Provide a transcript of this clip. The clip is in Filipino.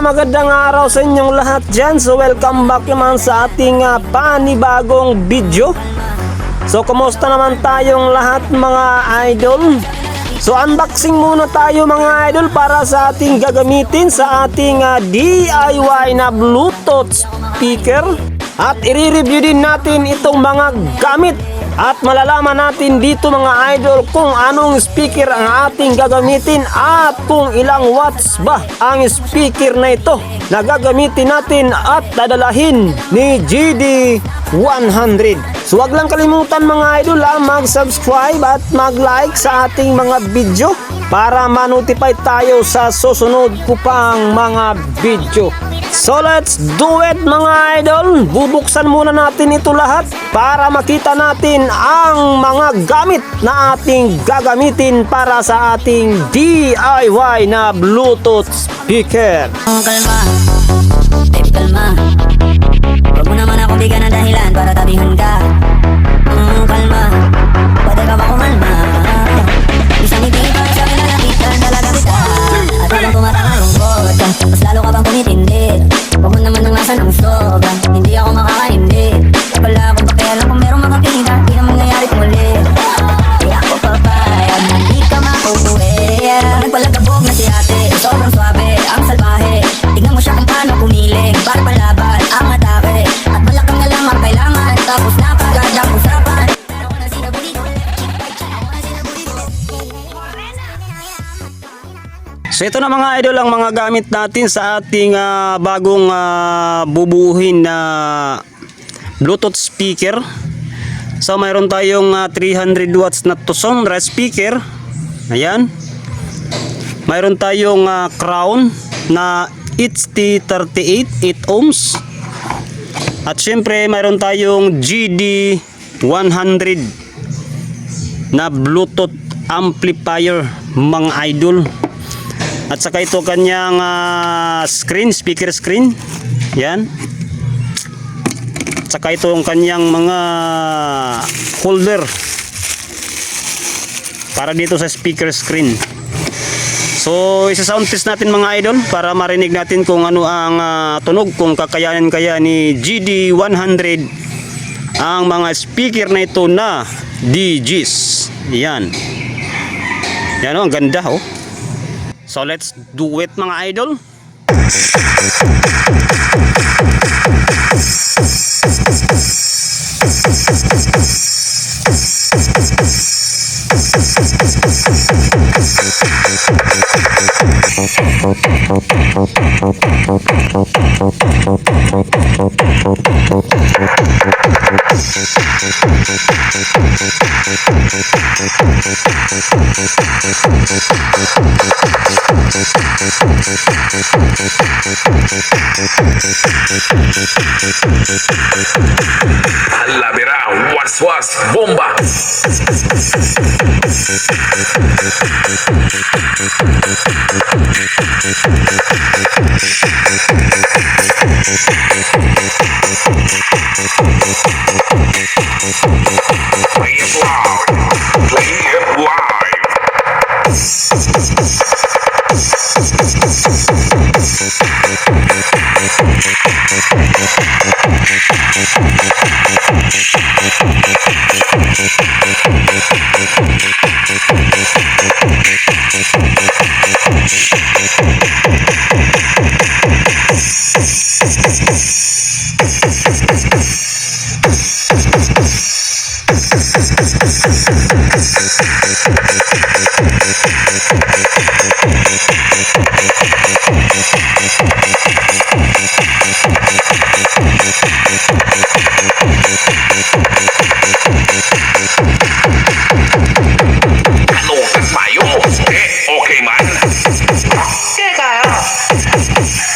magandang araw sa inyong lahat dyan. So welcome back naman sa ating ah, panibagong video. So kumusta naman tayong lahat mga idol? So unboxing muna tayo mga idol para sa ating gagamitin sa ating ah, DIY na Bluetooth speaker. At i-review din natin itong mga gamit at malalaman natin dito mga idol kung anong speaker ang ating gagamitin at kung ilang watts ba ang speaker na ito na gagamitin natin at dadalahin ni GD 100. So wag lang kalimutan mga idol ha, mag-subscribe at mag-like sa ating mga video para ma-notify tayo sa susunod ko pang mga video. So let's do it mga idol. Bubuksan muna natin ito lahat para makita natin ang mga gamit na ating gagamitin para sa ating DIY na Bluetooth speaker. Kalma, kalma Huwag mo naman ako bigyan ng dahilan para tabihan ka. Ang kalma, pwede ka ba kumalma? Isang ngiti pa sa kinalapitan talaga kita. At habang tumatalungkot ka, mas lalo ka bang tumitindi? Huwag mo naman nang nasa ng sobra, hindi ako makakaindi Wala akong pakialam kung merong makakita, di na mangyayari muli. Kaya ako papayag na di ka makauwi. Nagpalagabog na si ate, sobrang swabe, ang salbahe. Tingnan mo siya kung paano kumiling, para palaban So ito na mga idol ang mga gamit natin sa ating ah, bagong ah, bubuhin na Bluetooth speaker. So mayroon tayong ah, 300 watts na Tucson speaker. Ayan. Mayroon tayong ah, crown na HT38 8 ohms. At syempre mayroon tayong GD 100 na Bluetooth amplifier mga idol. At saka ito kanyang ah, screen, speaker screen. Yan. At saka ito ang kanyang mga holder para dito sa speaker screen. So, isa-sound test natin mga idol para marinig natin kung ano ang ah, tunog, kung kakayanin kaya ni GD100 ang mga speaker na ito na DGs. Yan. Yan oh, ang ganda oh. So let's do it mga idol. La verá, was was, bomba. Play it loud. Play it live. Ano Yes, yes, yes.